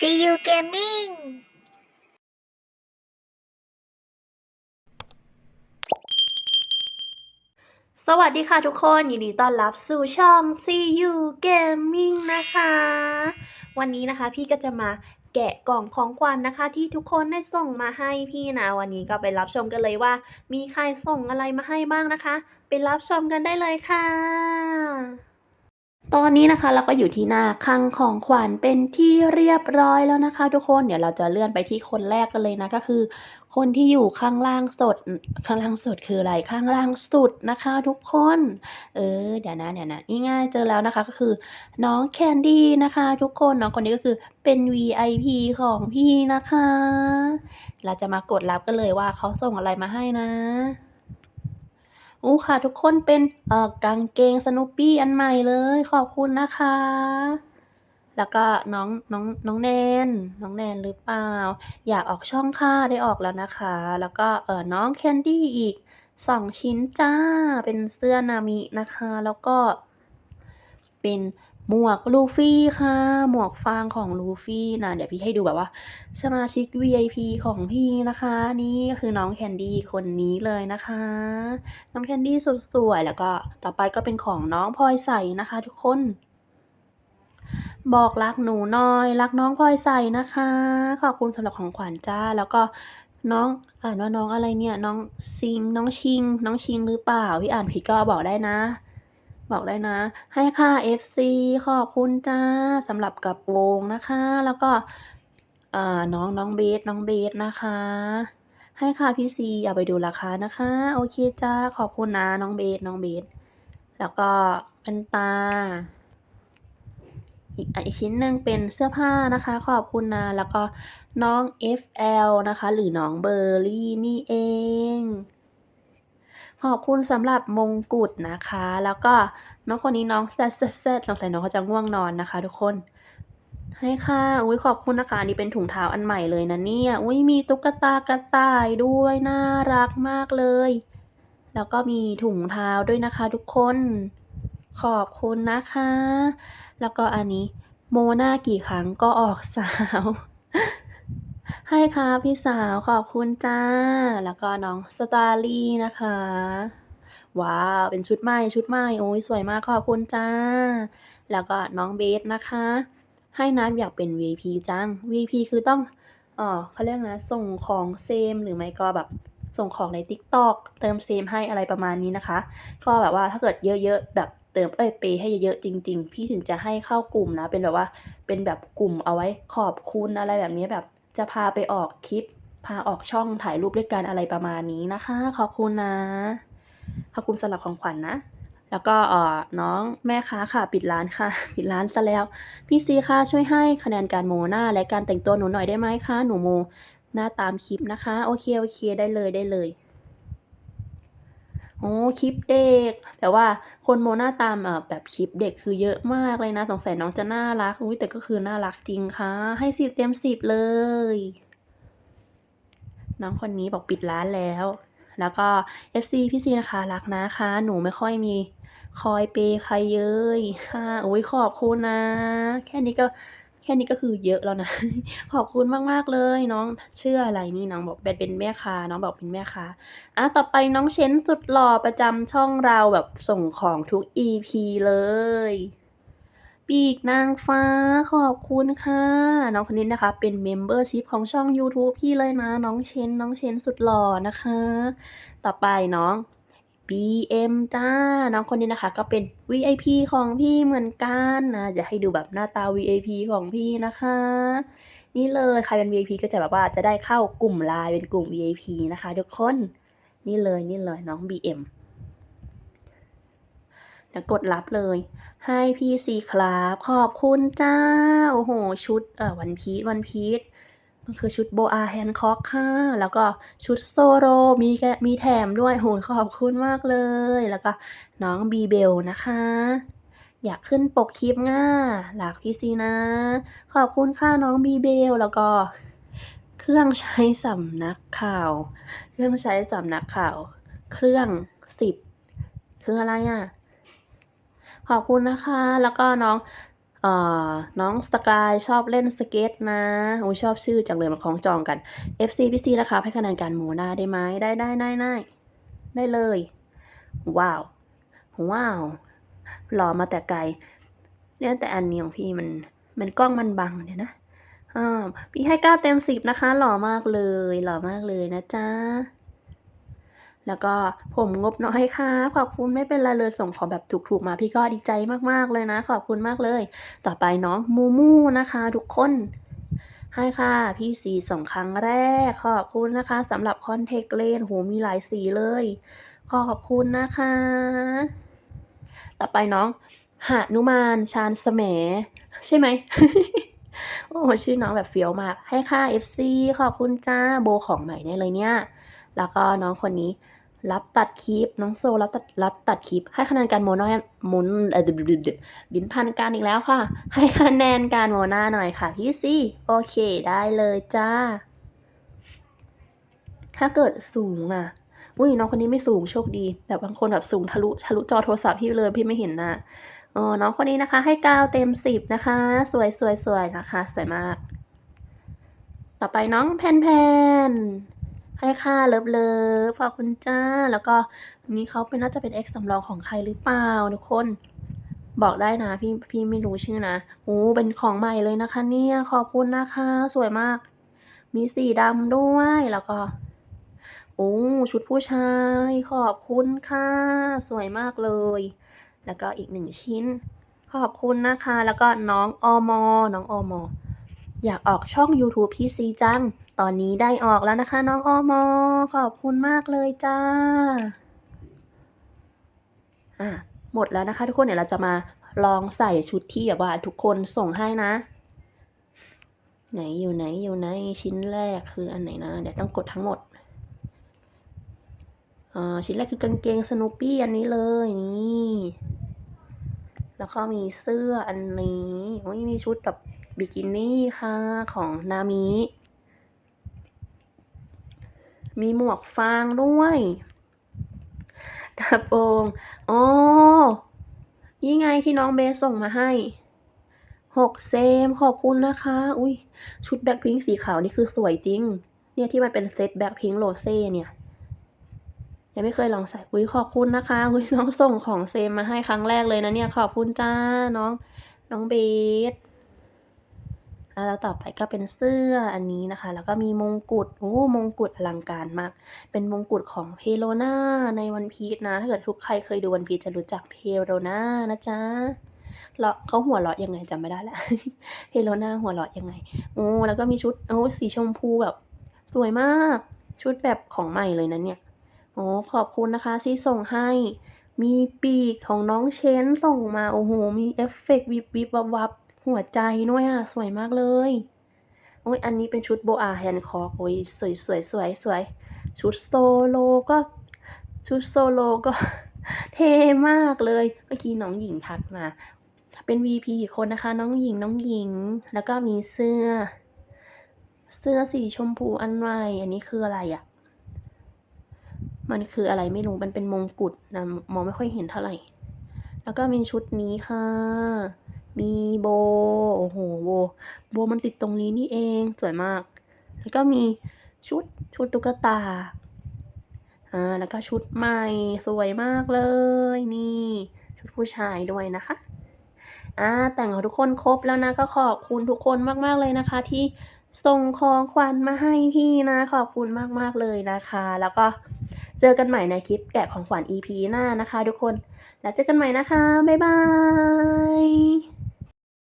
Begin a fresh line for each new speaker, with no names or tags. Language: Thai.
See you gaming
สวัสดีค่ะทุกคน ยินดีต้อนรับสู่ช่อง CU Gaming นะคะ วันนี้นะคะพี่ก็จะมาแกะกล่องของขวัญนนะคะ ที่ทุกคนได้ส่งมาให้พี่นะวันนี้ก็ไปรับชมกันเลยว่า มีใครส่งอะไรมาให้บ้างนะคะ ไปรับชมกันได้เลยค่ะ ตอนนี้นะคะเราก็อยู่ที่หน้าคังของขวัญเป็นที่เรียบร้อยแล้วนะคะ ทุกคนเดี๋ยวเราจะเลื่อนไปที่คนแรกกันเลยนะก็คือ คนที่อยู่ข้างล่างสดข้างล่างสดคืออะไรข้างล่างสุดนะคะ ทุกคน เออเดี๋ยวนะเดี๋ยวนะนี่ง่ายเจอแล้วนะคะก็คือ น้องแคนดี้นะคะ ทุกคนน้องคนนี้ก็คือเป็น VIP ของพี่นะคะ เราจะมากดรับกันเลยว่าเขาส่งอะไรมาให้นะ อู้ค่ะทุกคนเป็นเอ่อกางเกงสนุปปี้อันใหม่เลยขอบคุณนะคะ แล้วก็น้องน้องน้องแนนน้องแนนหรือเปล่า อยากออกช่องค่ะได้ออกแล้วนะคะ แล้วก็เออน้องแคนดี้อีกสองชิ้นจ้าเป็นเสื้อนามินะคะ แล้วก็เป็น หมวกลูฟี่ค่ะ หมวกฟางของลูฟี่นะ เดี๋ยวพี่ให้ดูแบบว่า สมาชิก VIP ของพี่นะคะ นี่ก็คือน้องแคนดี้คนนี้เลยนะคะ น้องแคนดี้สุดสวยแล้วก็ต่อไปก็เป็นของน้องพลอยใส่นะคะทุกคน บอกรักหนูน่อย รักน้องพลอยใส่นะคะ ขอบคุณสำหรับของขวัญจ้าแล้วก็น้องอ่านว่าน้องอะไรเนี่ยน้องซิงน้องชิง น้องชิงหรือเปล่าพี่อ่านผิดก็บอกได้นะ บอกได้นะ ให้ค่ะ FC ขอบคุณจ้าสำหรับกระโปรงนะคะ แล้วก็น้องน้องเบสน้องเบสนะคะ ให้ค่ะพี่ซีอย่าไปดูราคานะคะ โอเคจ้าขอบคุณนะน้องเบสน้องเบสแล้วก็เป็นตา อีกอีกชิ้นหนึ่งเป็นเสื้อผ้านะคะ ขอบคุณนะแล้วก็น้อง FL นะคะ หรือน้องเบอร์รี่นี่เอง อบคุณสำหรับมงกุฎนะคะ แล้วก็น้องคนนี้น้องแซดแซดแซดสงสัยน้องเขาจะง่วงนอนนะคะ ทุกคนให้ค่ะ อุ้ยขอบคุณนะคะอันนี้เป็นถุงเท้าอันใหม่เลยนะเนี่ย อุ้ยมีตุ๊กตากระต่ายด้วย น่ารักมากเลย แล้วก็มีถุงเท้าด้วยนะคะ ทุกคน ขอบคุณนะคะ แล้วก็อันนี้โมหน้ากี่ครั้งก็ออกสาว ให้ค่ะพี่สาวขอบคุณจ้า แล้วก็น้องสตาร์ลี่นะคะ ว้าว เป็นชุดใหม่ชุดใหม่โอ้ยสวยมากขอบคุณจ้า แล้วก็น้องเบสนะคะ ให้น้ำอยากเป็น VP จัง VP คือต้องเออเขาเรียกนะ ส่งของเซมหรือไม่ก็แบบส่งของใน TikTok เติมเซมให้อะไรประมาณนี้นะคะ ก็แบบว่าถ้าเกิดเยอะๆแบบเติมเอ้ยเปย์ให้เยอะๆจริง ๆ พี่ถึงจะให้เข้ากลุ่มนะ เป็นแบบว่าเป็นแบบกลุ่มเอาไว้ขอบคุณอะไรแบบนี้แบบ จะพาไปออกคลิป พาออกช่องถ่ายรูปด้วยกันอะไรประมาณนี้นะคะ ขอบคุณนะ ขอบคุณสำหรับของขวัญนะ แล้วก็เออน้องแม่ค้าค่ะปิดร้านค่ะ ปิดร้านซะแล้ว พี่ซีค่ะช่วยให้คะแนนการโมหน้า และการแต่งตัวหนูหน่อยได้ไหมคะหนูโมหน้าตามคลิปนะคะ โอเคโอเคได้เลยได้เลย โอ้คลิปเด็ก แต่ว่าคนโมหน้าตามแบบคลิปเด็กคือเยอะมากเลยนะ สงสัยน้องจะน่ารักอุ้ยแต่ก็คือน่ารักจริงค่ะ ให้สิบเต็มสิบเลย น้องคนนี้บอกปิดร้านแล้ว แล้วก็ FC พี่ซีนะคะรักนะคะ หนูไม่ค่อยมีคอยเปย์ใครเย้ยค่ะโอ้ยขอบคุณนะ แค่นี้ก็ แค่นี้ก็คือเยอะแล้วนะ ขอบคุณมากๆเลยน้องเชื่ออะไรนี่น้องบอกเป็นเป็นแม่ค้าน้องบอกเป็นแม่ค้าอะต่อไปน้องเชนสุดหล่อประจำช่องเราแบบส่งของทุก EP เลย ปีกนางฟ้าขอบคุณค่ะ น้องคนนี้นะคะ เป็นเมมเบอร์ชิพของช่อง YouTube พี่เลยนะ น้องเชนน้องเชนสุดหล่อนะคะ ต่อไปน้อง BM จ้า น้องคนนี้นะคะก็เป็น VIP ของพี่เหมือนกันนะจะให้ดูแบบหน้าตา VIP ของพี่นะคะ นี่เลยใครเป็น VIP ก็จะแบบว่าจะได้เข้ากลุ่มไลน์เป็นกลุ่ม VIP นะคะทุกคน นี่เลยนี่เลยน้อง BM แล้วกดรับเลย ให้พี่ซีครับ ขอบคุณจ้า โอ้โห ชุดเอ่อวันพีชวันพีช มันคือชุดโบอาแฮนคอกค่ะ แล้วก็ชุดโซโรมีแกมีแถมด้วยโหขอบคุณมากเลย แล้วก็น้องบีเบลนะคะ อยากขึ้นปกคลิปง่าหลักพี่ซีนะ ขอบคุณค่ะน้องบีเบล แล้วก็เครื่องใช้สำนักข่าว เครื่องใช้สำนักข่าว เครื่องสิบคืออะไรอะ ขอบคุณนะคะ แล้วก็น้อง น้องสกายชอบเล่นสเก็ตนะโอ้ชอบชื่อจังเลยมาคล้องจองกัน FC พี่ซีนะคะให้คะแนนการโมนาได้ไหมได้ได้ได้ได้ได้เลย ว้าว ว้าวหล่อมาแต่ไกลเนี่ยแต่อันนี้ของพี่มันมันกล้องมันบังเดี๋ยวนะอ่าพี่ให้เก้าเต็มสิบนะคะ หล่อมากเลย หล่อมากเลยนะจ๊ะ แล้วก็ผมงบน้อยค่ะ ขอบคุณไม่เป็นไรเลยส่งของแบบถูกๆมาพี่ก็ดีใจมากๆเลยนะ ขอบคุณมากเลย ต่อไปน้องมูมูนะคะทุกคนให้ค่ะ พี่สีสองครั้งแรก ขอบคุณนะคะสำหรับคอนเทกเลนโหมีหลายสีเลย ขอบคุณนะคะ ต่อไปน้องหานุมานชาญแสมใช่ไหมโอ้ชื่อน้องแบบเฟี้ยวมาก ให้ค่า FC ขอบคุณจ้าโบของใหม่แน่เลยเนี่ย แล้วก็น้องคนนี้ รับตัดคลิปน้องโซรับตัดรับตัดคลิป ให้คะแนนการโมนาหมุนเออดินพันการอีกแล้วค่ะ ให้คะแนนการโมนาหน่อยค่ะพี่ซี่โอเคได้เลยจ้า ถ้าเกิดสูงอะอุ้ยน้องคนนี้ไม่สูงโชคดี แบบบางคนแบบสูงทะลุทะลุจอโทรศัพท์พี่เลยพี่ไม่เห็นนะอ๋อน้องคนนี้นะคะ ให้เก้าเต็มสิบนะคะ สวยสวยสวยนะคะ สวยมาก ต่อไปน้องแพนแพน ให้ค่าเลิฟเลิฟขอบคุณจ้า แล้วก็อันนี้เขาเป็นน่าจะเป็น X สำรองของใครหรือเปล่าทุกคนบอกได้นะพี่พี่ไม่รู้ชื่อนะโอ้เป็นของใหม่เลยนะคะ เนี่ยขอบคุณนะคะ สวยมาก มีสีดำด้วยแล้วก็โอ้ชุดผู้ชาย ขอบคุณค่ะ สวยมากเลย แล้วก็อีกหนึ่งชิ้น ขอบคุณนะคะ แล้วก็น้องอมน้องอมอยากออกช่อง YouTube พี่ซีจัง ตอนนี้ได้ออกแล้วนะคะ น้องอมอขอบคุณมากเลยจ้าอะหมดแล้วนะคะ ทุกคนเดี๋ยวเราจะมาลองใส่ชุดที่แบบว่าทุกคนส่งให้นะ ไหนอยู่ไหนอยู่ไหนชิ้นแรกคืออันไหนนะ เดี๋ยวต้องกดทั้งหมดอ่าชิ้นแรกคือกางเกงสโนปปี้อันนี้เลยนี่แล้วก็มีเสื้ออันนี้โอ้ยมีชุดแบบบิกินี่ค่ะของนามิ มีหมวกฟางด้วยกระโปรงอ๋อนี่ไงที่น้องเบสส่งมาให้หกเซมขอบคุณนะคะ อุ้ยชุดแบ็คพิงค์สีขาวนี่คือสวยจริง เนี่ยที่มันเป็นเซตแบ็คพิงค์โรเซ่เนี่ย ยังไม่เคยลองใส่ อุ้ยขอบคุณนะคะ อุ้ยน้องส่งของเซมมาให้ครั้งแรกเลยนะเนี่ย ขอบคุณจ้าน้องน้องเบส แล้วต่อไปก็เป็นเสื้ออันนี้นะคะ แล้วก็มีมงกุฎโอ้มงกุฎอลังการมาก เป็นมงกุฎของเพโลนาในวันพีชนะ ถ้าเกิดทุกใครเคยดูวันพีชจะรู้จักเพโลนานะจ๊ะเราะเขาหัวเราะยังไงจำไม่ได้ละเพโลนาหัวเราะยังไงโอ้แล้วก็มีชุดโอ้สีชมพูแบบ สวยมาก ชุดแบบของใหม่เลยนะเนี่ยโอ้ขอบคุณนะคะที่ส่งให้มีปีกของน้องเชนส่งมา โอ้โห มีเอฟเฟกต์วิบวิบวับวับ หัวใจด้วยอะ สวยมากเลย โอ้ยอันนี้เป็นชุดโบอาแฮนคอกโอ้ยสวยสวยสวยสวย ชุดโซโลก็ ชุดโซโลก็ เท่มากเลย เมื่อกี้น้องหญิงทักมา เป็น VP อีกคนนะคะ น้องหญิงน้องหญิง แล้วก็มีเสื้อ เสื้อสีชมพูอันใหม่อันนี้คืออะไรอะ่ะมันคืออะไรไม่รู้ มันเป็นมงกุฎนะ มองไม่ค่อยเห็นเท่าไหร่ แล้วก็มีชุดนี้ค่ะ มีโบ โอ้โห โบ โบมันติดตรงนี้นี่เอง สวยมาก แล้วก็มีชุด ชุดตุ๊กตา อ่า แล้วก็ชุดใหม่ สวยมากเลย นี่ ชุดผู้ชายด้วยนะคะ อ่า แต่งของทุกคนครบแล้วนะ ก็ขอบคุณทุกคนมากๆเลยนะคะ ที่ส่งของขวัญมาให้พี่นะ ขอบคุณมากๆเลยนะคะ แล้วก็เจอกันใหม่ในคลิปแกะของขวัญ EP หน้านะคะ ทุกคน แล้วเจอกันใหม่นะคะ บ๊ายบาย